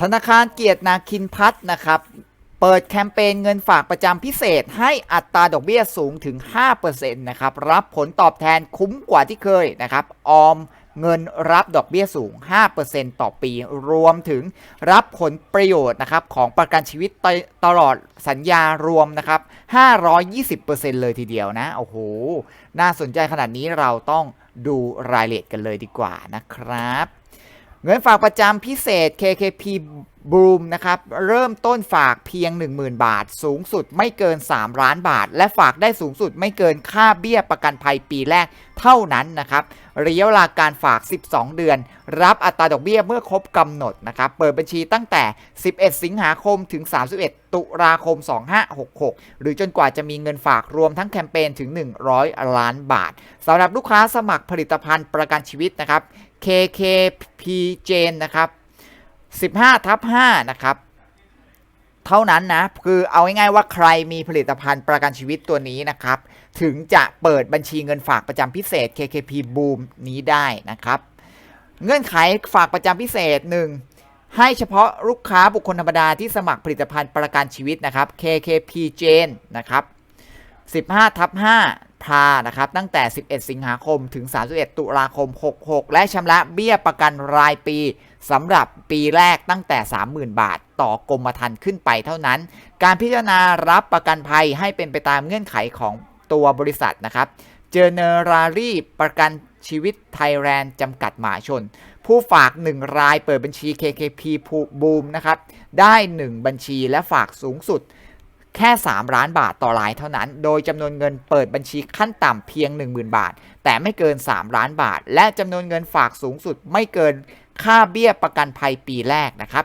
ธนาคารเกียรตินาคินพัฒน์นะครับ เปิดแคมเปญเงินฝากประจำพิเศษ ให้อัตราดอกเบี้ยสูงถึง 5%นะครับ รับผลตอบแทนคุ้มกว่าที่เคยนะครับ ออมเงินรับดอกเบี้ยสูง 5%ต่อปี รวมถึงรับผลประโยชน์นะครับของประกันชีวิตตตลอดสัญญารวมนะครับ 520%เลยทีเดียวนะ โอ้โห น่าสนใจขนาดนี้เราต้องดูรายละเอียดกันเลยดีกว่านะครับ เงินฝากประจำพิเศษ KKP Boom นะครับเริ่มต้นฝากเพียง 10,000 บาท สูงสุดไม่เกิน 3 ล้านบาท และฝากได้สูงสุดไม่เกินค่าเบี้ยประกันภัยปีแรกเท่านั้นนะครับระยะเวลาการฝาก 12 เดือน รับอัตราดอกเบี้ยเมื่อครบกำหนดนะครับเปิดบัญชีตั้งแต่ 11 สิงหาคมถึง 31 ตุลาคม 2566 หรือจนกว่าจะมีเงินฝากรวมทั้งแคมเปญถึง 100 ล้านบาทสำหรับลูกค้าสมัครผลิตภัณฑ์ประกันชีวิตนะครับ KKP Gen นะครับ 15ทับ5นะครับ เท่านั้นนะ คือเอาง่ายๆว่าใครมีผลิตภัณฑ์ประกันชีวิตตัวนี้นะครับ ถึงจะเปิดบัญชีเงินฝากประจำพิเศษ KKP Boom นี้ได้นะครับ เงื่อนไขฝากประจำพิเศษ 1. ให้เฉพาะลูกค้าบุคคลธรรมดาที่สมัครผลิตภัณฑ์ประกันชีวิตนะครับ KKP Gen นะครับ 15ทับ5พานะครับตั้งแต่ 11 สิงหาคมถึง 31 ตุลาคม 66 และชำระเบี้ยประกันรายปีสำหรับปีแรกตั้งแต่ 30,000 บาท ต่อกรมธรรม์ขึ้นไปเท่านั้น การพิจารณารับประกันภัยให้เป็นไปตามเงื่อนไขของตัวบริษัทนะครับเจเนอรารีประกันชีวิตไทยแลนด์จำกัดหมหาชน ผู้ฝาก 1 รายเปิดบัญชี KKP บูมนะครับ ได้ 1 บัญชีและฝากสูงสุด แค่ 3 ล้านบาทต่อรายเท่านั้น โดยจำนวนเงินเปิดบัญชีขั้นต่ำเพียง 10,000 บาท แต่ไม่เกิน 3 ล้านบาท และจำนวนเงินฝากสูงสุดไม่เกินค่าเบี้ยประกันภัยปีแรกนะครับ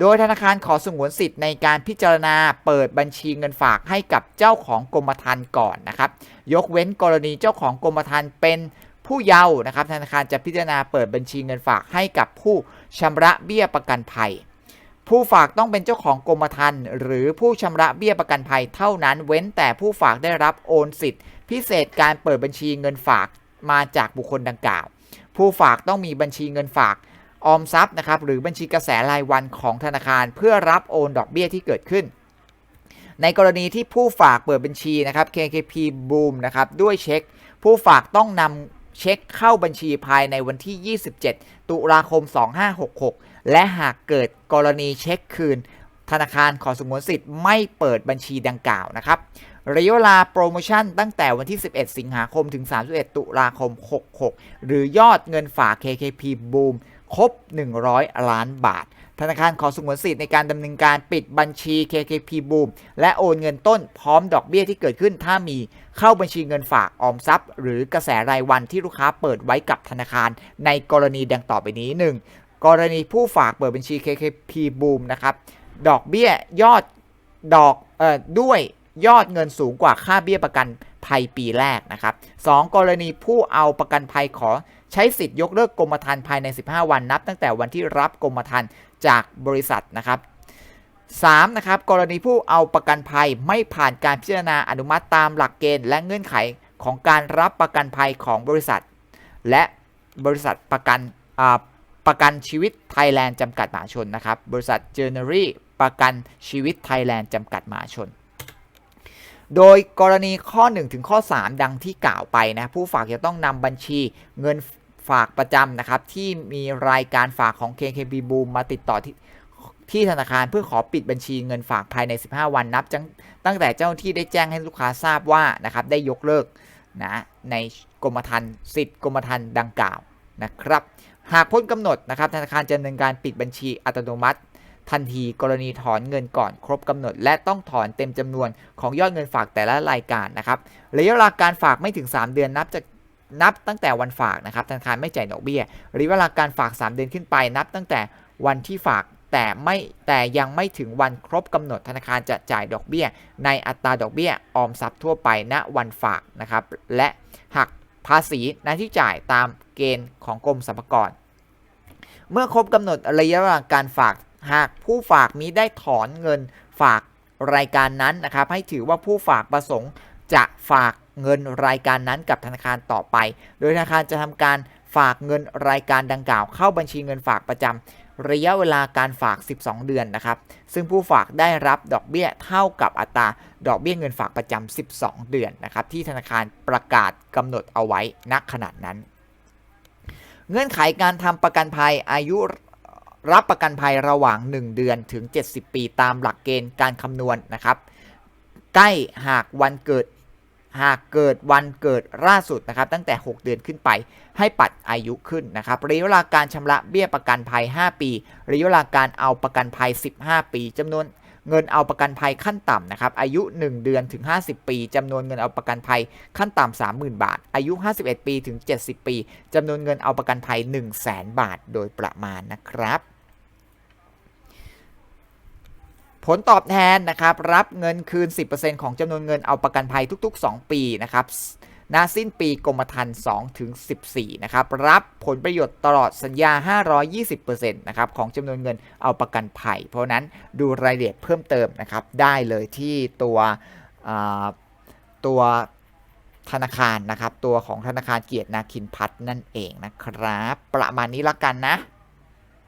โดยธนาคารขอสงวนสิทธิ์ในการพิจารณาเปิดบัญชีเงินฝากให้กับเจ้าของกรมธรรม์ก่อนนะครับ ยกเว้นกรณีเจ้าของกรมธรรม์เป็นผู้เยาว์นะครับ ธนาคารจะพิจารณาเปิดบัญชีเงินฝากให้กับผู้ชำระเบี้ยประกันภัย ผู้ฝากต้องเป็นเจ้าของกรมธรรม์หรือผู้ชำระเบี้ยประกันภัยเท่านั้น เว้นแต่ผู้ฝากได้รับโอนสิทธิพิเศษการเปิดบัญชีเงินฝากมาจากบุคคลดังกล่าว ผู้ฝากต้องมีบัญชีเงินฝากออมทรัพย์นะครับหรือบัญชีกระแสรายวันของธนาคาร เพื่อรับโอนดอกเบี้ยที่เกิดขึ้น ในกรณีที่ผู้ฝากเปิดบัญชีนะครับ KKP Boom นะครับด้วยเช็ค ผู้ฝากต้องนำเช็คเข้าบัญชีภายในวันที่ 27 ตุลาคม 2566 และหากเกิดกรณีเช็คคืน ธนาคารขอสงวนสิทธิ์ไม่เปิดบัญชีดังกล่าวนะครับระยะเวลาโปรโมชั่นตั้งแต่วันที่ 11 สิงหาคมถึง 31 ตุลาคม 66 หรือยอดเงินฝาก KKP Boom ครบ 100 ล้านบาท ธนาคารขอสงวนสิทธิ์ในการดำเนินการปิดบัญชี KKP Boom และโอนเงินต้นพร้อมดอกเบี้ยที่เกิดขึ้นถ้ามีเข้าบัญชีเงินฝากออมทรัพย์ หรือกระแสรายวันที่ลูกค้าเปิดไว้กับธนาคารในกรณีดังต่อไปนี้ 1. กรณีผู้ฝากเปิดบัญชี KKP Boom นะครับดอกเบี้ยยอดดอกเอ่อด้วยยอดเงินสูงกว่าค่าเบี้ยประกันภัยปีแรกนะครับ 2. กรณีผู้เอาประกันภัยขอใช้สิทธิ์ยกเลิกกรมธรรม์ภายใน 15 วันนับ ตั้งแต่วันที่รับกรมธรรม์จากบริษัทนะครับ 3. นะครับกรณีผู้เอาประกันภัยไม่ผ่านการพิจารณาอนุมัติตามหลักเกณฑ์และเงื่อนไขของการรับประกันภัยของบริษัท และบริษัทประกัน ประกันชีวิตไทยแลนด์จำกัดมหาชนนะครับ บริษัทเจเนอรี่ประกันชีวิตไทยแลนด์จำกัดมหาชน โดยกรณีข้อ 1 ถึงข้อ 3 ดังที่กล่าวไปนะผู้ฝากจะต้องนำบัญชีเงินฝากประจำนะครับ ที่มีรายการฝากของ KKB Boom มาติดต่อที่ที่ธนาคารเพื่อขอปิดบัญชีเงินฝากภายใน 15 วันนับตั้งแต่เจ้าหน้าที่ได้แจ้งให้ลูกค้าทราบว่านะครับได้ยกเลิกนะในกรมธรรม์สิทธิ์กรมธรรม์ดังกล่าวนะครับ หากพ้นกำหนดนะครับธนาคารจะดำเนินการปิดบัญชีอัตโนมัติ ทันทีกรณีถอนเงินก่อนครบกำหนด และต้องถอนเต็มจำนวนของยอดเงินฝากแต่ละรายการนะครับระยะเวลาการฝากไม่ถึง 3 เดือนนับจากนับตั้งแต่วันฝากนะครับธนาคารไม่จ่ายดอกเบี้ยระยะเวลาการฝาก 3 เดือนขึ้นไป นับตั้งแต่วันที่ฝากแต่ไม่แต่ยังไม่ถึงวันครบกำหนดธนาคารจะจ่ายดอกเบี้ย ในอัตราดอกเบี้ยออมทรัพย์ทั่วไปณวันฝากนะครับและหัก ภาษีน้าที่จ่ายตามเกณฑ์ของกรมสรรพากร เมื่อครบกำหนดระยะเวลาการฝากหากผู้ฝากมีได้ถอนเงินฝากรายการนั้นนะครับให้ถือว่าผู้ฝากประสงค์จะฝากเงินรายการนั้นกับธนาคารต่อไป โดยธนาคารจะทำการฝากเงินรายการดังกล่าว เข้าบัญชีเงินฝากประจ ระยะเวลาการฝาก 12 เดือนนะครับ ซึ่งผู้ฝากได้รับดอกเบี้ยเท่ากับอัตราดอกเบี้ยเงินฝากประจำ 12 เดือนนะครับ ที่ธนาคารประกาศกำหนดเอาไว้ณขณะนั้น เงื่อนไขการทำประกันภัยอายุรับประกันภัยระหว่าง 1 เดือนถึง 70 ปีตามหลักเกณฑ์การคำนวณนะครับ ใกล้หากวันเกิด หากเกิดวันเกิดล่าสุดนะครับตั้งแต่ 6 เดือนขึ้นไป ให้ปัดอายุขึ้นนะครับระยะเวลาการชำระเบี้ยประกันภัย 5 ปีระยะเวลาการเอาประกันภัย 15 ปีจำนวนเงินเอาประกันภัยขั้นต่ำนะครับอายุ 1 เดือนถึง 50 ปีจำนวนเงินเอาประกันภัยขั้นต่ำ30,000 บาท อายุ 51 ปีถึง 70 ปีจำนวนเงินเอาประกันภัย 1 0 0 0 0แบาท โดยประมาณนะครับ ผลตอบแทนนะครับรับเงินคืน 10%ของจำนวนเงินเอาประกันภัยทุก ๆ 2 ปีนะครับนาสิ้นปีกรมธรรม์2ถึง 14 นะครับ รับผลประโยชน์ตลอดสัญญา 520%นะครับ ของจำนวนเงินเอาประกันภัย เพราะนั้นดูรายละเอียดเพิ่มเติมนะครับ ได้เลยที่ตัวตัวธนาคารนะครับ ตัวของธนาคารเกียรตินาคินพัฒนั่นเองนะครับ ประมาณนี้ละกันนะ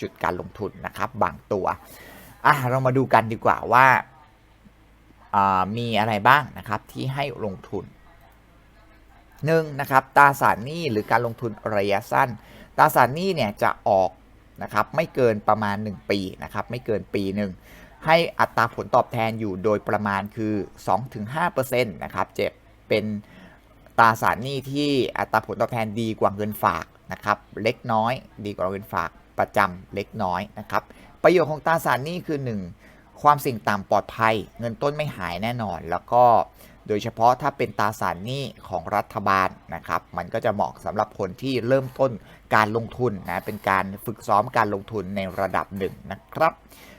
จุดการลงทุนนะครับบางตัวอะเรามาดูกันดีกว่าว่ามีอะไรบ้างนะครับที่ให้ลงทุนหนึ่งนะครับตราสารหนี้หรือการลงทุนระยะสั้นตราสารหนี้เนี่ยจะออกนะครับไม่เกินประมาณ 1 ปีนะครับไม่เกินปีหนึ่งให้อัตราผลตอบแทนอยู่โดยประมาณคือ 2-5%นะครับเจ็บเป็นตราสารหนี้ที่อัตราผลตอบแทนดีกว่าเงินฝากนะครับเล็กน้อยดีกว่าเงินฝาก ประจำเล็กน้อยนะครับ ประโยชน์ของตราสารหนี้คือ 1 ความเสิ่ยงต่ำปลอดภัย เงินต้นไม่หายแน่นอน แล้วก็โดยเฉพาะถ้าเป็นตราสารหนี้ของรัฐบาลนะครับ มันก็จะเหมาะสำหรับคนที่เริ่มต้นการลงทุนนะเป็นการฝึกซ้อมการลงทุนในระดับหนึ่งนะครับ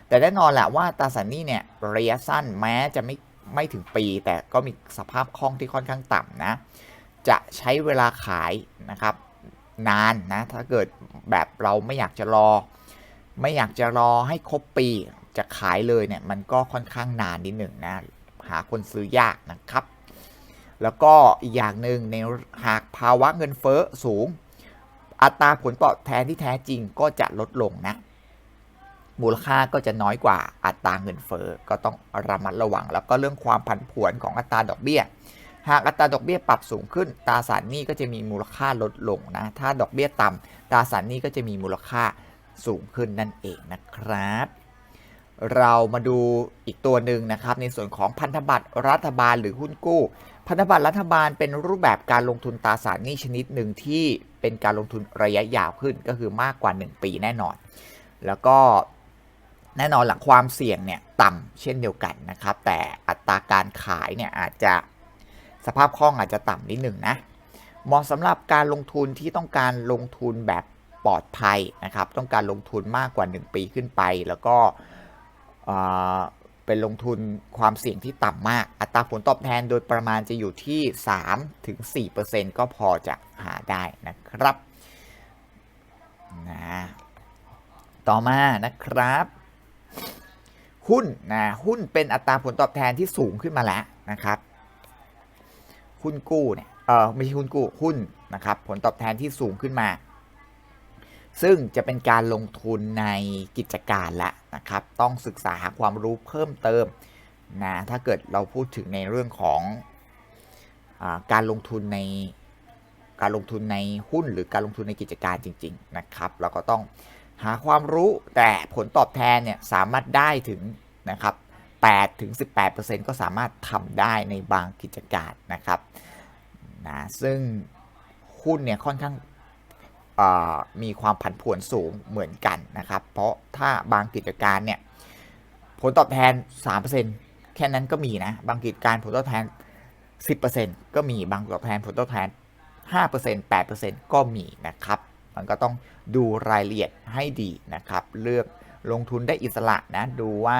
แต่แน่นอนแหละว่าตราสารหนี้เนี่ยระยะสั้นแม้จะไม่ไม่ถึงปี แต่ก็มีสภาพคล่องที่ค่อนข้างต่ำนะจะใช้เวลาขายนะครับ นานนะถ้าเกิดแบบเราไม่อยากจะรอ ไม่อยากจะรอให้ครบปีจะขายเลยเนี่ยมันก็ค่อนข้างนานนิดหนึ่งนะหาคนซื้อยากนะครับ แล้วก็อีกอย่างหนึ่งในหากภาวะเงินเฟ้อสูง อัตราผลตอบแทนที่แท้จริงก็จะลดลงนะมูลค่าก็จะน้อยกว่าอัตราเงินเฟ้อก็ต้องระมัดระวัง แล้วก็เรื่องความผันผวนของอัตราดอกเบี้ย หากอัตราดอกเบี้ยปรับสูงขึ้นตราสารหนี้ก็จะมีมูลค่าลดลงนะ ถ้าดอกเบี้ยต่ำตราสารหนี้ก็จะมีมูลค่าสูงขึ้นนั่นเองนะครับ เรามาดูอีกตัวหนึ่งนะครับ ในส่วนของพันธบัตรรัฐบาลหรือหุ้นกู้ พันธบัตรรัฐบาลเป็นรูปแบบการลงทุนตราสารหนี้ชนิดหนึ่งที่เป็นการลงทุนระยะยาวขึ้นก็คือมากกว่า 1 ปีแน่นอน แล้วก็แน่นอนหลังความเสี่ยงเนี่ยต่ำเช่นเดียวกันนะครับ แต่อัตราการขายเนี่ยอาจจะ สภาพคล่องอาจจะต่ำนิดหนึ่งนะเหมาะสำหรับการลงทุนที่ต้องการลงทุนแบบปลอดภัยนะครับ ต้องการลงทุนมากกว่า 1 ปีขึ้นไป แล้วก็เป็นลงทุนความเสี่ยงที่ต่ำมาก อัตราผลตอบแทนโดยประมาณจะอยู่ที่3-4%ก็พอจะหาได้นะครับนะต่อมานะครับหุ้นนะหุ้นเป็นอัตราผลตอบแทนที่สูงขึ้นมาแล้วนะครับ หุ้นกู้เนี่ยเออไม่ใช่หุ้นกู้หุ้นนะครับผลตอบแทนที่สูงขึ้นมา ซึ่งจะเป็นการลงทุนในกิจการละนะครับ ต้องศึกษาหาความรู้เพิ่มเติมนะถ้าเกิดเราพูดถึงในเรื่องของอการลงทุนในการลงทุนในหุ้นหรือการลงทุนในกิจการจริง ๆนะครับ เราก็ต้องหาความรู้แต่ผลตอบแทนเนี่ยสามารถได้ถึงนะครับ 8ถึง18%ก็สามารถทำได้ในบางกิจการนะครับนะซึ่งหุ้นเนี่ยค่อนข้างมีความผันผวนสูงเหมือนกันนะครับ เพราะถ้าบางกิจการเนี่ยผลตอบแทน 3%แค่นั้นก็มีนะ บางกิจการผลตอบแทน 10%ก็มี บางตอบแทนผลตอบแทน 5% 8%ก็มีนะครับ มันก็ต้องดูรายละเอียดให้ดีนะครับ เลือกลงทุนได้อิสระนะ ดูว่า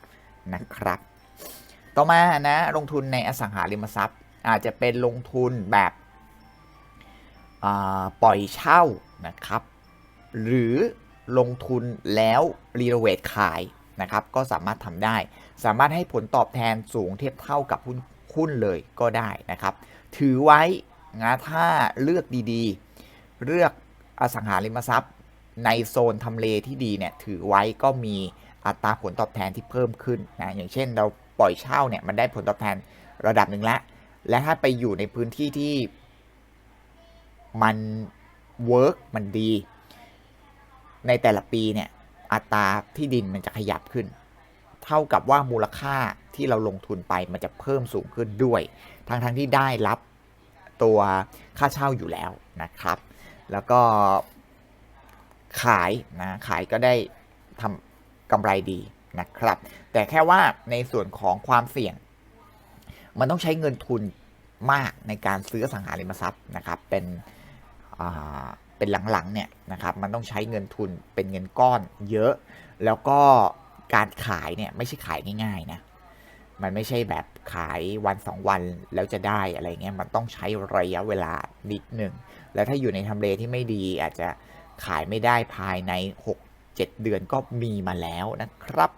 นะครับ ต่อมานะลงทุนในอสังหาริมทรัพย์ อาจจะเป็นลงทุนแบบปล่อยเช่านะครับ หรือลงทุนแล้วรีโนเวทขายนะครับ ก็สามารถทำได้ สามารถให้ผลตอบแทนสูงเทียบเท่ากับหุ้นหุ้นเลยก็ได้นะครับ ถือไว้นะถ้าเลือกดีๆ เลือกอสังหาริมทรัพย์ ในโซนทำเลที่ดีเนี่ยถือไว้ก็มี อัตราผลตอบแทนที่เพิ่มขึ้นนะอย่างเช่นเราปล่อยเช่าเนี่ยมันได้ผลตอบแทนระดับหนึ่งแล้วและถ้าไปอยู่ในพื้นที่ที่มันเวิร์กมันดี ในแต่ละปีเนี่ยอัตราที่ดินมันจะขยับขึ้น เท่ากับว่ามูลค่าที่เราลงทุนไปมันจะเพิ่มสูงขึ้นด้วย ทั้งทั้งที่ได้รับตัวค่าเช่าอยู่แล้วนะครับ แล้วก็ขายนะขายก็ได้ทำ กำไรดีนะครับ แต่แค่ว่าในส่วนของความเสี่ยง มันต้องใช้เงินทุนมากในการซื้อสังหาริมทรัพย์นะครับ เป็นเป็นหลังๆเนี่ยนะครับ มันต้องใช้เงินทุนเป็นเงินก้อนเยอะ แล้วก็การขายเนี่ยไม่ใช่ขายง่ายๆนะมันไม่ใช่แบบขายวันสองวันแล้วจะได้อะไรเงี้ยมันต้องใช้ระยะเวลานิดหนึ่ง แล้วถ้าอยู่ในทำเลที่ไม่ดีอาจจะขายไม่ได้ภายใน 7 เดือนก็มีมาแล้วนะครับ